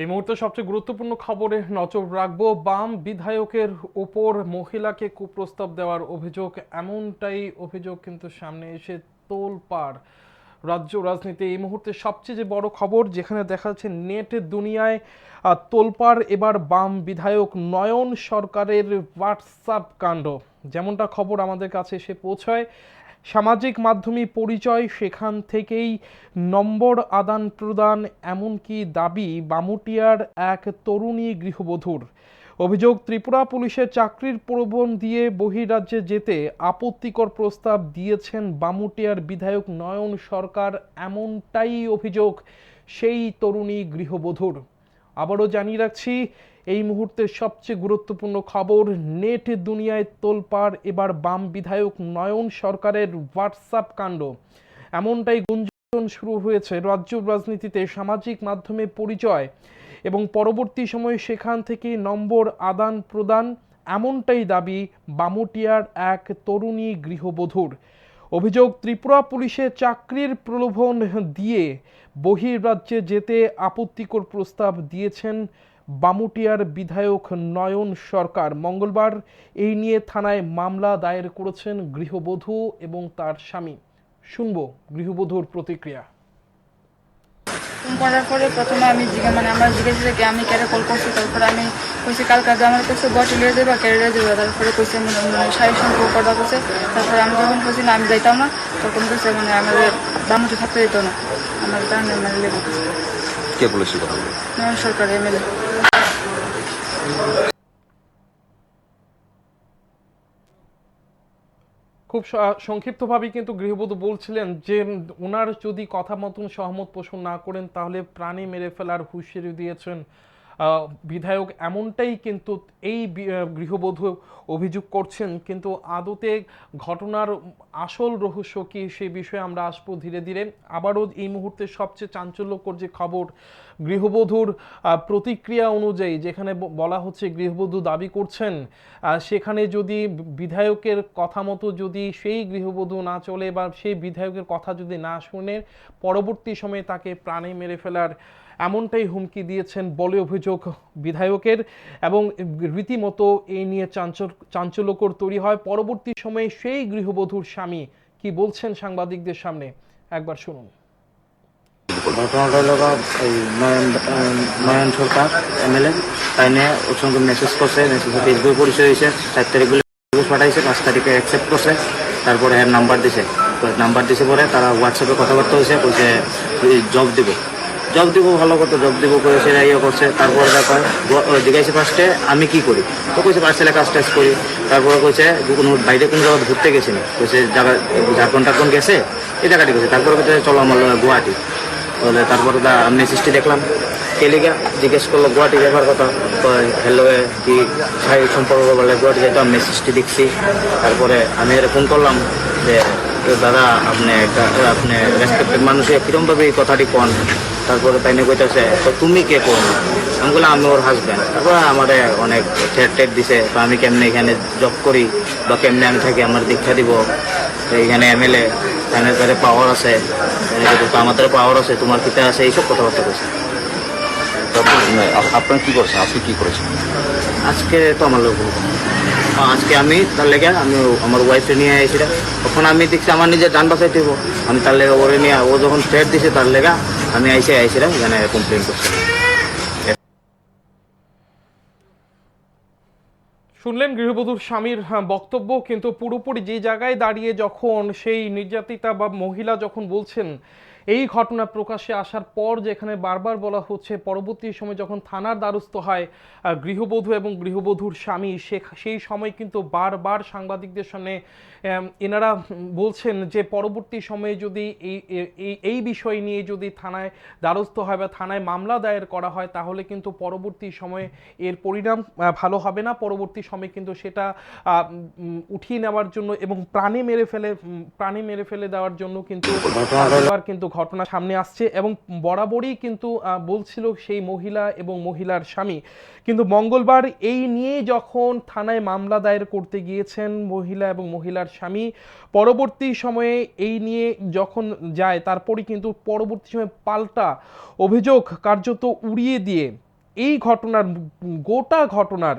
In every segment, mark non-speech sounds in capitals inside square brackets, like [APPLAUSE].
এই মুহূর্তে সবচেয়ে গুরুত্বপূর্ণ খবরে নজর রাখব। বাম বিধায়কের ওপর মহিলাকে কুপ্রস্তাব দেওয়ার অভিযোগ, এমনটাই অভিযোগ কিন্তু সামনে এসে তোলপাড় রাজ্য রাজনীতি। এই মুহূর্তে সবচেয়ে যে বড় খবর, যেখানে দেখা যাচ্ছে নেটের দুনিয়ায় তোলপাড়, এবার বাম বিধায়ক নয়ন সরকারের হোয়াটসঅ্যাপ কাণ্ড। যেমনটা খবর আমাদের কাছে এসে পৌঁছায় সামাজিক মাধ্যমে পরিচয়, সেখান থেকেই নম্বর আদান প্রদান, এমনকি দাবি বামুটিয়ার এক তরুণী গৃহবধূর। অভিযোগ, ত্রিপুরা পুলিশের চাকরির প্রলোভন দিয়ে বহিরাজ্যে যেতে আপত্তিকর প্রস্তাব দিয়েছেন বামুটিয়ার বিধায়ক নয়ন সরকার, এমনটাই অভিযোগ সেই তরুণী গৃহবধূর। আবারও জানিয়ে রাখছি এই মুহূর্তের সবচেয়ে গুরুত্বপূর্ণ খবর, নেট দুনিয়ায় তোলপাড়, এবার বাম বিধায়ক নয়ন সরকারের হোয়াটসঅ্যাপ কাণ্ড। এমনটাই গুঞ্জন শুরু হয়েছে রাজ্য রাজনীতিতে সামাজিক মাধ্যমে পরিচয় এবং পরবর্তী সময়ে সেখান থেকে নম্বর আদান প্রদান, এমনটাই দাবি বামুটিয়ার এক তরুণী গৃহবধূর। অভিযোগ, ত্রিপুরা পুলিশে চাকরির প্রলোভন দিয়ে বহির্রাজ্যে যেতে আপত্তিকর প্রস্তাব দিয়েছেন বামুটিয়ার বিধায়ক নয়ন সরকার মঙ্গলবার এই নিয়ে থানায় মামলা দায়ের করেছেন গৃহবধূ এবং তার স্বামী। শুনব গৃহবধূর প্রতিক্রিয়া। করার পরে প্রথমে আমি জিজ্ঞাসা মানে আমরা জিজ্ঞেস যে আমি কেটে কল করছি? তারপরে আমি কইছি কাল কাজে আমার কাছে বটে লিয়ে দেবা কেড়ে লিয়ে দেবা তারপরে কইছে মানে মানে শাড়ির সম্পর্ক কথা করছে তারপরে আমি যখন কইছি, না, আমি যাইতাম না, তখন কইছে মানে আমাদের বামুটি থাকতে দিত না। আমার তার মানে লেগে কে বলেছিল কথা বলে সরকার এমএলএ। খুব স- সংক্ষিপ্তভাবে কিন্তু গৃহবধূ বলছিলেন যে ওনার যদি কথা মতন সহমত পোষণ না করেন তাহলে প্রাণী মেরে ফেলার হুঁশিয়ারি দিয়েছেন বিধায়ক এমনটাই কিন্তু এই গৃহবধূ অভিযোগ করছেন, কিন্তু আদতে ঘটনার আসল রহস্য কি সেই বিষয়ে আমরা আসব ধীরে ধীরে। আবারও এই মুহূর্তে সবচেয়ে চাঞ্চল্যকর যে খবর, গৃহবধূর প্রতিক্রিয়া অনুযায়ী যেখানে বলা হচ্ছে গৃহবধূ দাবি করছেন সেখানে যদি বিধায়কের কথা মতো যদি সেই গৃহবধূ না চলে বা সেই বিধায়কের কথা যদি না শুনে, পরবর্তী সময়ে তাকে প্রাণে মেরে ফেলার এমনটাই হুমকি দিয়েছেন বলে অভিযোগ বিধায়কের এবং রীতিমতো এই নিয়ে চাঞ্চল, চাঞ্চল্যকর তৈরি হয়। পরবর্তী সময়ে সেই গৃহবধূর স্বামী কি বলছেন সাংবাদিকদের সামনে? একবার শুনুন। ঘটনাটা হলো ওই নয়ন সরকার, এমএলএ, তাই নিয়ে ওর সঙ্গে মেসেজ করছে মেসেজে ফেসবুক পরিচয় হয়েছে চার তারিখ পাঠাইছে, পাঁচ তারিখে অ্যাকসেপ্ট করছে, তারপরে এর নাম্বার দিছে। নাম্বার দিছে পরে তারা হোয়াটসঅ্যাপে কথাবার্তা হয়েছে কইছে জব দিব। জব দিব, ভালো কথা জব দিব, করে সেটা ইয়ে করছে। তারপরে দেখো জিজ্ঞাসা ফার্স্টে আমি কি করি? তো কইছে পার্সেলে কাজ টাজ করি। তারপরে কইছে কোনো বাইরে কোনো জায়গা ঘুরতে গেছি না। কইছে জায়গা ঝাড়খণ্ড টারখণ্ড গেছে, এই জায়গাটি গেছে। তারপরে কইছে, চলো আমার গুয়াহাটি। বলে, তারপরে দা, আমি সৃষ্টি দেখলাম। তেলিগা জিজ্ঞেস করল, গুয়াহাটি যাবার কথা? হ্যালো কি শারীরিক সম্পর্ক বলে গুয়াহাটি যেতে আমি সৃষ্টি দেখছি। তারপরে আমি এর ফোন করলাম যে দাদা, আপনি আপনি রেসপেক্টেড মানুষে কিরমভাবে এই কথাটি কন? তারপরে তাই নিয়ে কইতেছে, তো তুমি কে কোন? আমি বললাম, আমি ওর হাজব্যান্ড তারপরে আমার অনেক ঠেট টেট দিছে, তো আমি কেমনে এখানে জব করি বা কেমনে আমি থাকি, আমার দীক্ষা দিব? এখানে এমএলএ এখানে তাদের পাওয়ার আছে, এখানে তো আমাদের পাওয়ার আছে, তোমার কিতা আছে, এইসব কথাবার্তা কইছে। আপনারা কি করেছেন? আজকে কি করেছেন? আজকে তো আমার লোক আজকে আমি তার লেগে আমি আমার ওয়াইফে নিয়ে এসেছিলাম তখন আমি দেখছি আমার নিজের বাঁচাইতে হইব আমি তার লেগে ওরে নিয়ে ও যখন স্টেট দিছে তার লেগে আমি আইসে আইছিলাম এখানে কমপ্লেন করছি। শুনলেন গৃহবধূর স্বামীর হ্যাঁ, বক্তব্য কিন্তু পুরোপুরি যে জায়গায় দাঁড়িয়ে যখন সেই নির্যাতিতা বা মহিলা যখন বলছেন এই ঘটনা প্রকাশ্যে আসার পর যেখানে বারবার বলা হচ্ছে পরবর্তী সময় যখন থানার দ্বারস্থ হয় গৃহবধূ এবং গৃহবধূর স্বামী সে সেই সময় কিন্তু বারবার সাংবাদিকদের সামনে এনারা বলছেন যে পরবর্তী সময়ে যদি এই এই- বিষয় নিয়ে যদি থানায় দ্বারস্থ হয় বা থানায় মামলা দায়ের করা হয় তাহলে কিন্তু পরবর্তী সময়ে এর পরিণাম ভালো হবে না। পরবর্তী সময়ে কিন্তু সেটা উঠিয়ে নেওয়ার জন্য এবং প্রাণে মেরে ফেলে প্রাণে মেরে ফেলে দেওয়ার জন্য কিন্তু এবার কিন্তু ঘটনা সামনে আসছে এবং বরাবরই কিন্তু বলছিল সেই মহিলা এবং মহিলার স্বামী। কিন্তু মঙ্গলবার এই নিয়ে যখন থানায় মামলা দায়ের করতে গিয়েছেন মহিলা এবং মহিলার স্বামী, পরবর্তী সময়ে এই নিয়ে যখন যায় তারপরে কিন্তু পরবর্তী সময়ে পাল্টা অভিযোগ কার্যত উড়িয়ে দিয়ে এই ঘটনার, গোটা ঘটনার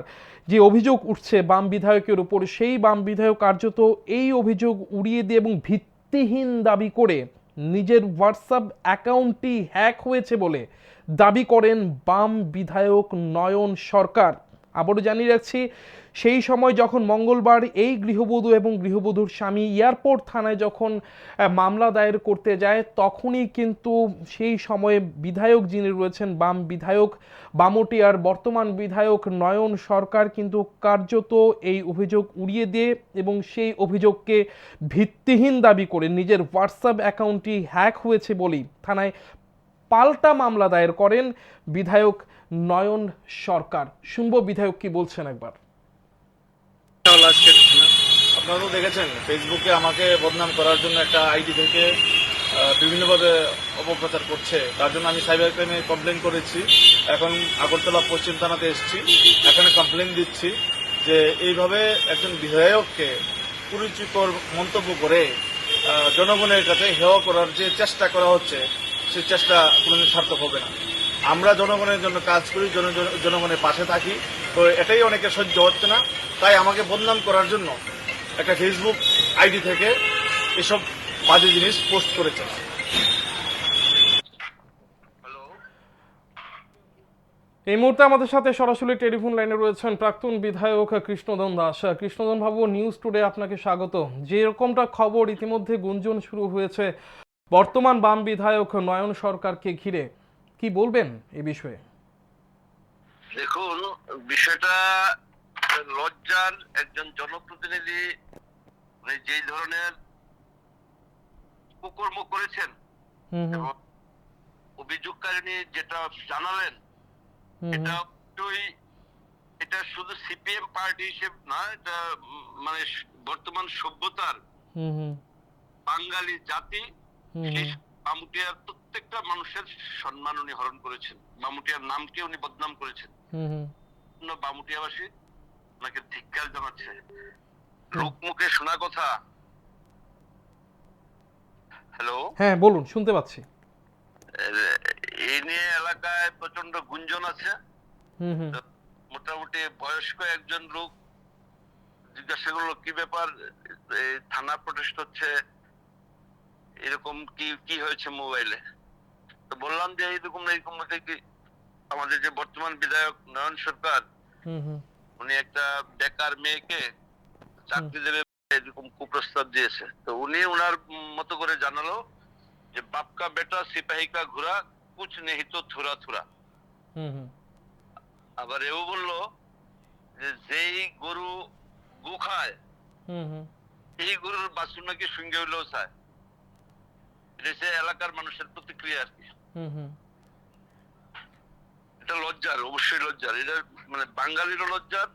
যে অভিযোগ উঠছে বাম বিধায়কের উপর, সেই বাম বিধায়ক কার্যত এই অভিযোগ উড়িয়ে দিয়ে এবং ভিত্তিহীন দাবি করে নিজের হোয়াটসঅ্যাপ অ্যাকাউন্টটি হ্যাক হয়েছে বলে দাবি করেন বাম বিধায়ক নয়ন সরকার। আবারও জানিয়ে রাখছি, সেই সময় যখন মঙ্গলবার এই গৃহবধূ এবং গৃহবধূর স্বামী এয়ারপোর্ট থানায় যখন মামলা দায়ের করতে যায়, তখনই কিন্তু সেই সময়ে বিধায়ক যিনি রয়েছেন, বাম বিধায়ক বামটিয়ার বর্তমান বিধায়ক নয়ন সরকার কিন্তু কার্যত এই অভিযোগ উড়িয়ে দিয়ে এবং সেই অভিযোগকে ভিত্তিহীন দাবি করে নিজের হোয়াটসঅ্যাপ অ্যাকাউন্টটি হ্যাক হয়েছে বলেই থানায় পাল্টা মামলা দায়ের করেন বিধায়ক নয়ন সরকার। শুনব বিধায়ক কি বলছেন একবার। হলো আজকে আপনারা তো দেখেছেন ফেসবুকে আমাকে বদনাম করার জন্য একটা আইডি থেকে বিভিন্নভাবে অপপ্রচার করছে। তার জন্য আমি সাইবার ক্রাইমে কমপ্লেন করেছি। এখন আগরতলা পশ্চিম থানাতে এসেছি। এখানে কমপ্লেন দিচ্ছি যে এইভাবে একজন বিধায়ককে কুরুচিকর মন্তব্য করে জনগণের কাছে হেয় করার যে চেষ্টা করা হচ্ছে, সেই চেষ্টা কোনোদিন সার্থক হবে না। আমরা জনগণের জন্য কাজ করি, জন- জন- জনগণের পাশে থাকি। তো এটাই অনেকে সহ্য হচ্ছে না। তাই আমাকে বদনাম করার জন্য একটা ফেসবুক আইডি থেকে এসব বাজে জিনিস পোস্ট করেছে। এই মুহূর্তে আমাদের সাথে সরাসরি টেলিফোন লাইনে রয়েছেন প্রাক্তন বিধায়ক কৃষ্ণদন দাস। কৃষ্ণদন বাবু নিউজ টুডে আপনাকে স্বাগত। যে রকমটা খবর ইতিমধ্যে গুঞ্জন শুরু হয়েছে, বর্তমান বাম বিধায়ক নয়ন সরকারকে ঘিরে। কি বলবেন এই বিষয়ে? দেখুন বিষয়টা লজ্জার একজন জনপ্রতিনিধি যেই ধরনের কুকর্ম করেছেন এবং অভিযোগকারিনী যেটা জানালেন এটা এটা শুধু সিপিএম পার্টি হিসেব না এটা মানে বর্তমান সভ্যতার বাঙালি জাতি মামুটিয়ার প্রত্যেকটা মানুষের সম্মান উনি হরণ করেছেন। মামুটিয়ার নামকে উনি বদনাম করেছেন। বামুটিয়াবাসী ওনাকে ধিক্কার জানাচ্ছে। লোক মুখে শোনা কথা। হ্যালো? হ্যাঁ বলুন শুনতে পাচ্ছি। এই নিয়ে এলাকায় প্রচণ্ড গুঞ্জন আছে। মোটামুটি বয়স্ক একজন লোক জিজ্ঞাসা করল কি ব্যাপার? থানা প্রটেস্ট হচ্ছে? এরকম কি কি হয়েছে মোবাইলে? তো বললাম যে এইরকম না, এরকম আমাদের যে বর্তমান বিধায়ক নয়ন সরকার উনি একটা বেকার মেয়েকে চাকরি দেবে এরকম কুপ্রস্তাব দিয়েছে। তো উনি ওনার মতো করে জানালো যে বাপকা বেটা সিপাহী কা ঘোরা কুছ নেই থুরা থুরা। আবার এও বলল যে যেই গরু গু খায় এই গরুর বাছুর নাকি সঙ্গে হইলেও চায়? এটা হচ্ছে এলাকার মানুষের প্রতিক্রিয়া আর কি। এটা লজ্জার অবশ্যই লজ্জার। এটা মানে বাঙালিরও লজ্জার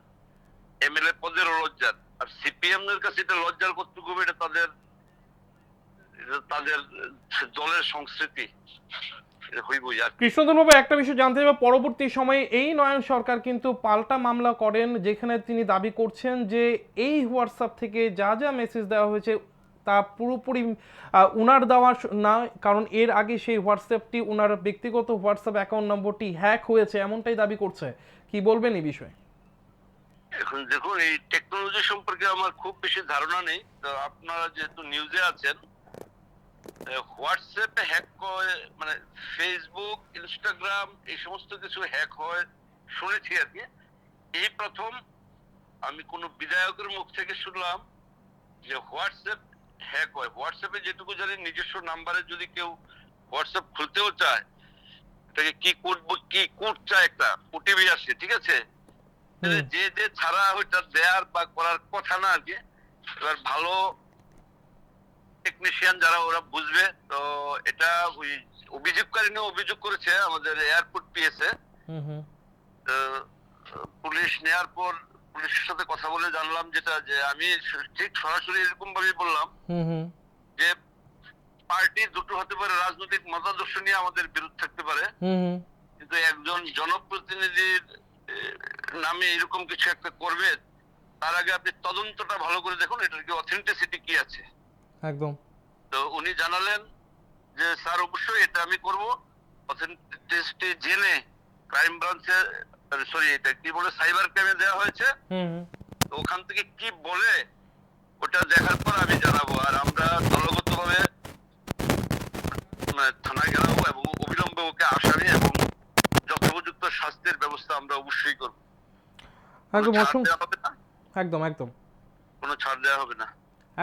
এমএলএ পদেরও লজ্জার। আর সিপিএম এর কাছে এটা লজ্জার হবে, এটা তাদের তাদের দলের সংস্কৃতি। কৃষ্ণধন বাবু একটা বিষয় জানতে চাইব পরবর্তী সময়ে এই নয়ন সরকার কিন্তু পাল্টা মামলা করেন যেখানে তিনি দাবি করছেন যে এই হোয়াটসঅ্যাপ থেকে যা যা মেসেজ দেওয়া হয়েছে তা পুরোপুরি উনার দেওয়া না, কারণ এর আগে সেই হোয়াটসঅ্যাপটি উনার ব্যক্তিগত হোয়াটসঅ্যাপ অ্যাকাউন্ট নম্বরটি হ্যাক হয়েছে, এমনটাই দাবি করছে। কি বলবেন এই বিষয়ে? এখন দেখুন, এই টেকনোলজি সম্পর্কে আমার খুব বেশি ধারণা নেই। তো আপনারা যেহেতু নিউজে আছেন হোয়াটসঅ্যাপে হ্যাক হয় মানে ফেসবুক ইনস্টাগ্রাম এই সমস্ত কিছু হ্যাক হয়, শুনেছি আর কি। এই প্রথম আমি কোনো বিধায়কের মুখ থেকে শুনলাম যে হোয়াটসঅ্যাপ হ্যাক হয় হোয়াটসঅ্যাপে যেটুকু জানি নিজস্ব নাম্বারে যদি কেউ হোয়াটসঅ্যাপ খুলতেও চায় তাকে কি কোড কি কোড চায় একটা ওটিপি আসে ঠিক আছে? যে যে ছাড়া ওইটা দেয়ার বা করার কথা না আর কি এবার ভালো টেকনিশিয়ান যারা ওরা বুঝবে তো এটা ওই অভিযোগকারী নিয়ে অভিযোগ করেছে আমাদের এয়ারপোর্ট পিএসএ পুলিশ নেয়ার পর পুলিশের সাথে কথা বলে জানলাম যেটা যে আমি ঠিক সরাসরি এরকম ভাবে বললাম যে পার্টি দুটো হতে পারে রাজনৈতিক মতাদর্শ নিয়ে আমাদের বিরোধ থাকতে পারে। কিন্তু একজন জনপ্রতিনিধির নামে এরকম কিছু একটা করবে তার আগে আপনি তদন্তটা ভালো করে দেখুন এটার কি অথেন্টিসিটি কি আছে। একদম। তো উনি জানালেন যে স্যার অবশ্যই এটা আমি করব। অথেন্টিসিটি জেনে ক্রাইম ব্রাঞ্চে সরি এটা কি বলে সাইবার ক্রাইমে দেওয়া হয়েছে? তো ওখান থেকে কি বলে ওটা দেখার পর আমি জানাব। আর আমরা দলগতভাবে মানে থানায় গেলাম এবং অবিলম্বে ওকে আসামি এবং যথোপযুক্ত শাস্তির ব্যবস্থা আমরা অবশ্যই করব। একদম অসংখ্য একদম একদম। কোনো ছাড় দেওয়া হবে না?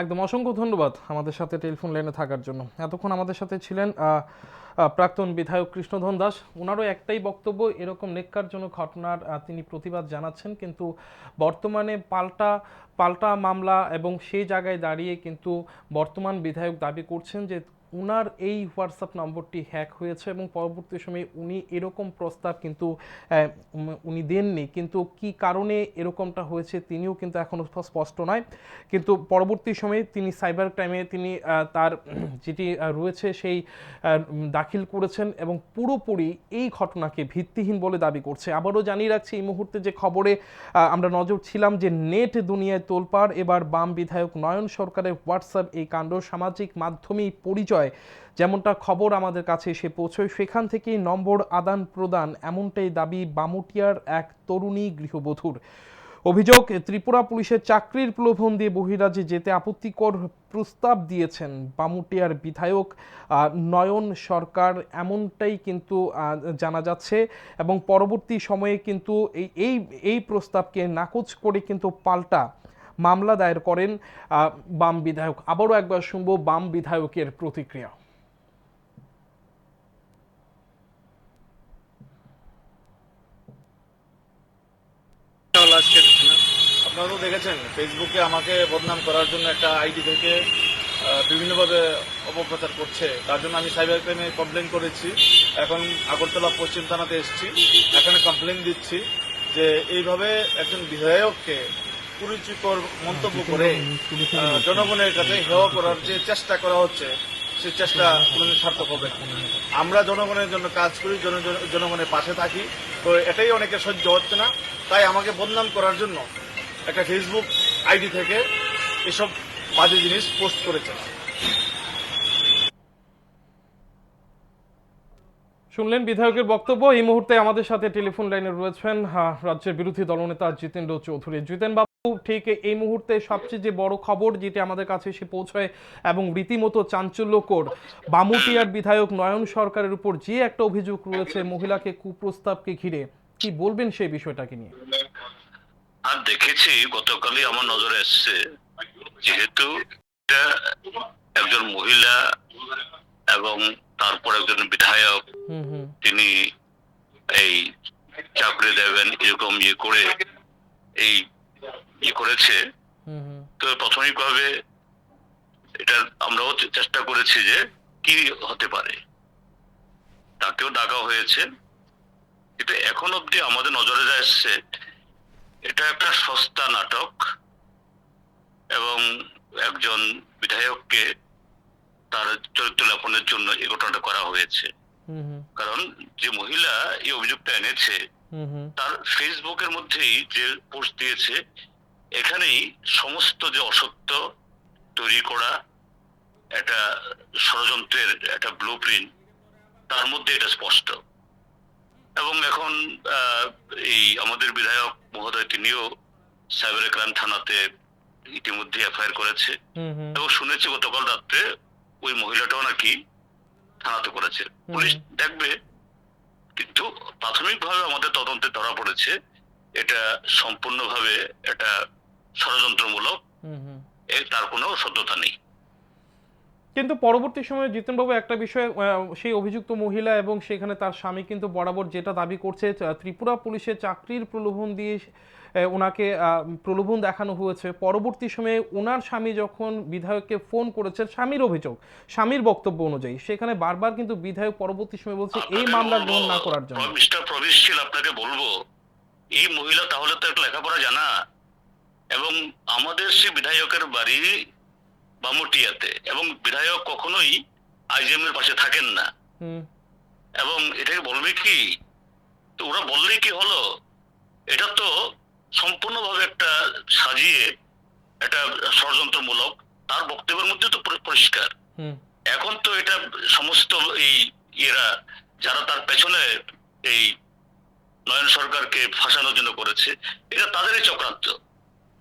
একদম অসংখ্য ধন্যবাদ আমাদের সাথে টেলিফোন লাইনে থাকার জন্য। এতক্ষণ আমাদের সাথে ছিলেন প্রাক্তন বিধায়ক কৃষ্ণধন দাস ওনারও একটাই বক্তব্য, এরকম নেককারজনক ঘটনার তিনি প্রতিবাদ জানাচ্ছেন, কিন্তু বর্তমানে পাল্টা পাল্টা মামলা এবং সেই জায়গায় দাঁড়িয়ে কিন্তু বর্তমান বিধায়ক দাবি করছেন যে উনার এই হোয়াটসঅ্যাপ নম্বরটি হ্যাক হয়েছে এবং পরবর্তী সময়ে উনি এরকম প্রস্তাব কিন্তু উনি দেননি। কিন্তু কি কারণে এরকমটা হয়েছে তিনিও কিন্তু এখনও স্পষ্ট নয়। কিন্তু পরবর্তী সময়ে তিনি সাইবার ক্রাইমে তিনি তার [CLEARS THROAT] যেটি রয়েছে সেই দাখিল করেছেন এবং পুরোপুরি এই ঘটনাকে ভিত্তিহীন বলে দাবি করছে। আবারও জানিয়ে রাখছি, এই মুহূর্তে যে খবরে আমরা নজর ছিলাম যে নেট দুনিয়ায় তোলপাড়, এবার বাম বিধায়ক নয়ন সরকারের হোয়াটসঅ্যাপ এই কাণ্ড সামাজিক মাধ্যমেই পরিচয় যেমনটা খবর আমাদের কাছে এসে পৌঁছয়, সেখান থেকেই নম্বর আদান প্রদান এমনটাই দাবি বামুটিয়ার এক তরুণী গৃহবধূর। অভিযোগ, ত্রিপুরা পুলিশের চাকরির প্রলোভন দিয়ে বহিরাজ্যে যেতে আপত্তিকর প্রস্তাব দিয়েছেন বামুটিয়ার বিধায়ক নয়ন সরকার। এমনটাই কিন্তু জানা যাচ্ছে এবং পরবর্তী সময়ে কিন্তু এই এই প্রস্তাবকে নাকচ করে কিন্তু পাল্টা মামলা দায়ের করেন বাম বিধায়ক। আবারও একবার শুনব বাম বিধায়কের প্রতিক্রিয়া। হলো আজকের ঘটনা। আপনারা তো দেখেছেন ফেসবুকে আমাকে বদনাম করার জন্য একটা আইডি থেকে বিভিন্নভাবে অপপ্রচার করছে। তার জন্য আমি সাইবার ক্রাইমে কমপ্লেন করেছি। এখন আগরতলা পশ্চিম থানাতে এসেছি। এখানে কমপ্লেন দিচ্ছি যে, এইভাবে একজন বিধায়ককে কুরুচিকর মন্তব্য করে জনগণের কাছে হেয় করার যে চেষ্টা করা হচ্ছে সেই চেষ্টা কোনো সার্থক হবে। আমরা জনগণের জন্য কাজ করি, জন- জন- জনগণের পাশে থাকি, তো এটাই অনেকে সহ্য হচ্ছে না। তাই আমাকে বদনাম করার জন্য একটা ফেসবুক আইডি থেকে এসব বাজে জিনিস পোস্ট করেছে। শুনলেন বিধায়কের বক্তব্য, এই মুহূর্তে আমাদের সাথে টেলিফোন লাইনে রয়েছেন রাজ্যের বিরোধী দলনেতা জিতেন্দ্র চৌধুরী। জিতেন ঠিক এই মুহূর্তে সবচেয়ে যে বড় খবর যেটি আমাদের কাছে এসে পৌঁছয় এবং রীতিমতো চাঞ্চল্যকর বামুটিয়ার বিধায়ক নয়ন সরকারের উপর যে একটা অভিযোগ রয়েছে মহিলাকে কুপ্রস্তাবকে ঘিরে কি বলবেন সেই বিষয়টাকে নিয়ে? আর দেখেছি গতকালই আমার নজরে এসছে যেহেতু একজন মহিলা এবং তারপর একজন বিধায়ক হুম হুম। তিনি এই চাকরি দেবেন এরকম ইয়ে করে এই ইয়ে করেছে। তো প্রাথমিকভাবে এটা আমরাও চেষ্টা করেছি যে কি হতে পারে। তাকেও ডাকা হয়েছে। কিন্তু এখন অবধি আমাদের নজরে যা এসছে এটা একটা সস্তা নাটক এবং একজন বিধায়ককে তার চরিত্র লেপনের জন্য এই ঘটনাটা করা হয়েছে। কারণ যে মহিলা এই অভিযোগটা এনেছে তার ফেসবুকের মধ্যেই যে পোস্ট দিয়েছে এখানেই সমস্ত যে অসত্য তৈরি করা একটা ষড়যন্ত্রের একটা ব্লু তার মধ্যে এটা স্পষ্ট। এবং এখন এই আমাদের বিধায়ক মহোদয় তিনিও সাইবার ক্রাইম থানাতে ইতিমধ্যে এফআইআর করেছে। এবং শুনেছি গতকাল রাত্রে ওই মহিলাটাও নাকি থানাতে করেছে। পুলিশ দেখবে কিন্তু প্রাথমিকভাবে আমাদের তদন্তে ধরা পড়েছে এটা সম্পূর্ণভাবে এটা ষড়যন্ত্রমূলক হুম হুম। এর তার কোনো সত্যতা নেই। কিন্তু পরবর্তী সময়ে জিতেনবাবু একটা বিষয়ে সেই অভিযুক্ত মহিলা এবং সেখানে তার স্বামী কিন্তু বরাবর যেটা দাবি করছে ত্রিপুরা পুলিশের চাকরির প্রলোভন দিয়ে ওনাকে প্রলোভন দেখানো হয়েছে। পরবর্তী সময়ে ওনার স্বামী যখন বিধায়ককে ফোন করেছে স্বামীর অভিযোগ স্বামীর বক্তব্য অনুযায়ী সেখানে বারবার কিন্তু বিধায়ক পরবর্তী সময় বলছে এই মামলা গ্রহণ না করার জন্য। মিস্টার প্রবিশশীল আপনাকে বলব এই মহিলা তাহলে তো একটা লেখাপড়া জানা। এবং আমাদের সে বিধায়কের বাড়ি বামুটিয়াতে এবং বিধায়ক কখনোই আইজিএম এর পাশে থাকেন না। হুম। এবং এটাকে বলবে কি? তো ওরা বললেই কি হলো? এটা তো সম্পূর্ণভাবে একটা সাজিয়ে একটা ষড়যন্ত্রমূলক তার বক্তব্যের মধ্যে তো পরিষ্কার। এখন তো এটা সমস্ত এই ইয়েরা যারা তার পেছনে এই নয়ন সরকারকে ফাঁসানোর জন্য করেছে এটা তাদেরই চক্রান্ত।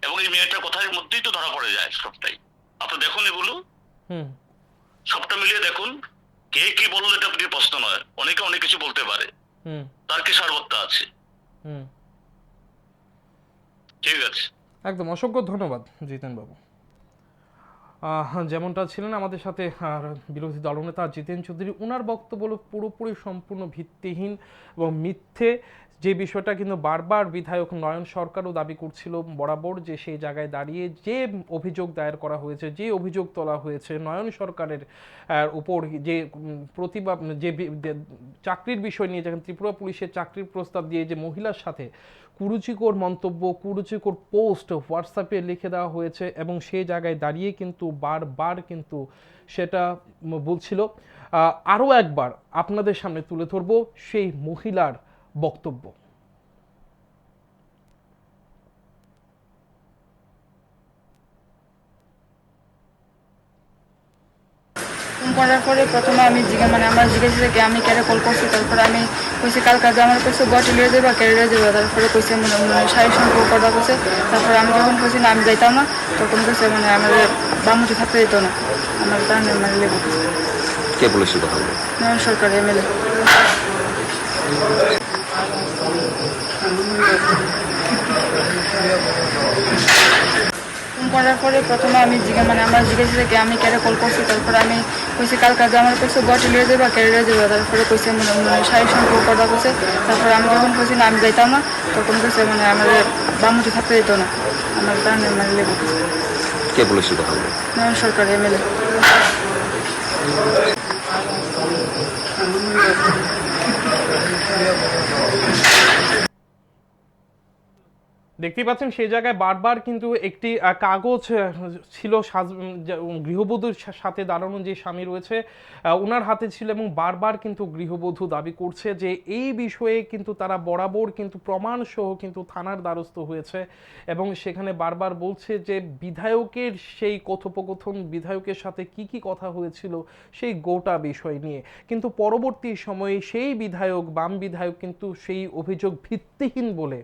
এবং এই মেয়েটার কথার মধ্যেই তো ধরা পড়ে যায় সবটাই। আপনি দেখুন এগুলো। হুম। সবটা মিলিয়ে দেখুন কে কি বলল এটা প্রশ্ন নয়। অনেকে অনেক কিছু বলতে পারে। তার কি সারবত্তা আছে? হুম। ঠিক আছে। একদম অসংখ্য ধন্যবাদ জিতেন বাবু যেমনটা ছিলেন আমাদের সাথে বিরোধী দলনেতা জিতেন চৌধুরী ওনার বক্তব্য পুরোপুরি সম্পূর্ণ ভিত্তিহীন এবং মিথ্যে। যে বিষয়টা কিন্তু বারবার বিধায়ক নয়ন সরকারও দাবি করছিল বরাবর যে সেই জায়গায় দাঁড়িয়ে যে অভিযোগ দায়ের করা হয়েছে যে অভিযোগ তোলা হয়েছে নয়ন সরকারের উপর যে উম, প্রতিভা যে চাকরির বিষয় নিয়ে যখন ত্রিপুরা পুলিশের চাকরির প্রস্তাব দিয়ে যে মহিলার সাথে কুরুচিকর মন্তব্য, কুরুচিকর পোস্ট হোয়াটসঅ্যাপে লিখে দেওয়া হয়েছে এবং সেই জায়গায় দাঁড়িয়ে কিন্তু বারবার কিন্তু সেটা বলছিল। আরও একবার আপনাদের সামনে তুলে ধরব সেই মহিলার বক্তব্য। করার পরে প্রথমে আমি জিজ্ঞাসা মানে আমার জিজ্ঞাসা থেকে আমি কেটে কল করছি তারপরে আমি কইছি কাল কাজে আমার কইছে বটি লিয়ে যাবা কেড়ে লিয়ে যাবা তারপরে কইছে মানে মানে শাড়ির সঙ্গে কথা কইছে। তারপরে আমি যখন কইছি না আমি যাইতাম না তখন কইছে মানে আমার বামুটি থাকতে দিত না। আমার কারণে মানে লেগে কে পুলিশের কথা বলে সরকার এমএলএ করার পরে প্রথমে আমি জিজ্ঞাসা মানে আমার জিজ্ঞাসা থেকে আমি কেটে কল করছি তারপরে আমি কইছি কাল কাজে আমার কইছে বটি লিয়ে যাবা কেড়ে লিয়ে যাবা তারপরে কইছে মানে মানে শাড়ির সঙ্গে কথা কইছে তারপরে আমি যখন কইছি না আমি যাইতাম না তখন কইছে মানে আমার বামুটি থাকতে দিত না। আমার কারণে মানে লেগে কে পুলিশের কথা বলে? সরকার এমএলএ দেখতেই পাচ্ছেন, সেই জায়গায় বারবার কিন্তু একটি কাগজ ছিল গৃহবধূর সাথে দাঁড়ানো যে স্বামী রয়েছে ওনার হাতে ছিল এবং বারবার কিন্তু গৃহবধূ দাবি করছে যে এই বিষয়ে কিন্তু তারা বরাবর কিন্তু প্রমাণ সহ কিন্তু থানার দ্বারস্থ হয়েছে এবং সেখানে বারবার বলছে যে বিধায়কের সেই কথোপকথন, বিধায়কের সাথে কি কি কথা হয়েছিল সেই গোটা বিষয় নিয়ে। কিন্তু পরবর্তী সময়ে সেই বিধায়ক, বাম বিধায়ক কিন্তু সেই অভিযোগ ভিত্তিহীন বলে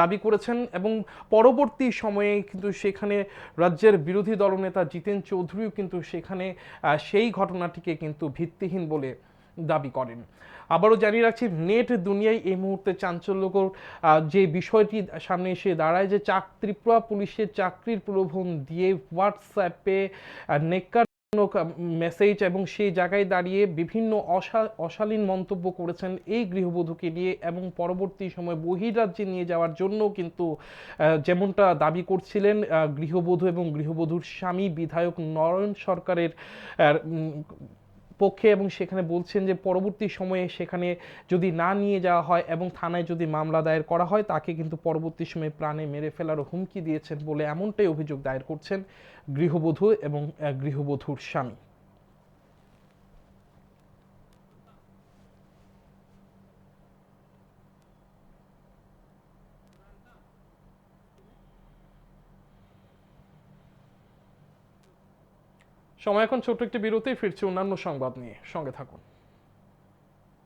দাবি করেছেন এবং পরবর্তী সময়ে কিন্তু সেখানে রাজ্যের বিরোধী দলনেতা জিতেন চৌধুরীও কিন্তু সেখানে সেই ঘটনাটিকে কিন্তু ভিত্তিহীন বলে দাবি করেন। আবারও জানিয়ে রাখছি, নেট দুনিয়ায় এই মুহূর্তে চাঞ্চল্যকর যে বিষয়টি সামনে এসে দাঁড়ায় যে চাক ত্রিপুরা পুলিশের চাকরির প্রলোভন দিয়ে হোয়াটসঅ্যাপে নেকার মেসেজ এবং সেই জায়গায় দাঁড়িয়ে বিভিন্ন অশা- অশালীন মন্তব্য করেছেন এই গৃহবধূকে নিয়ে এবং পরবর্তী সময় বহিরাজ্যে নিয়ে যাওয়ার জন্য কিন্তু যেমনটা দাবি করছিলেন গৃহবধূ এবং গৃহবধূর স্বামী বিধায়ক নয়ন সরকারের পক্ষে এবং সেখানে বলছেন যে পরবর্তী সময়ে সেখানে যদি না নিয়ে যাওয়া হয় এবং থানায় যদি মামলা দায়ের করা হয়, তাকে কিন্তু পরবর্তী সময়ে প্রাণে মেরে ফেলার হুমকি দিয়েছেন বলে এমনটাই অভিযোগ দায়ের করছেন গৃহবধূ এবং গৃহবধূর স্বামী। সময় এখন ছোট্ট একটি বিরতি ফিরছি অন্যান্য সংবাদ নিয়ে। সঙ্গে থাকুন।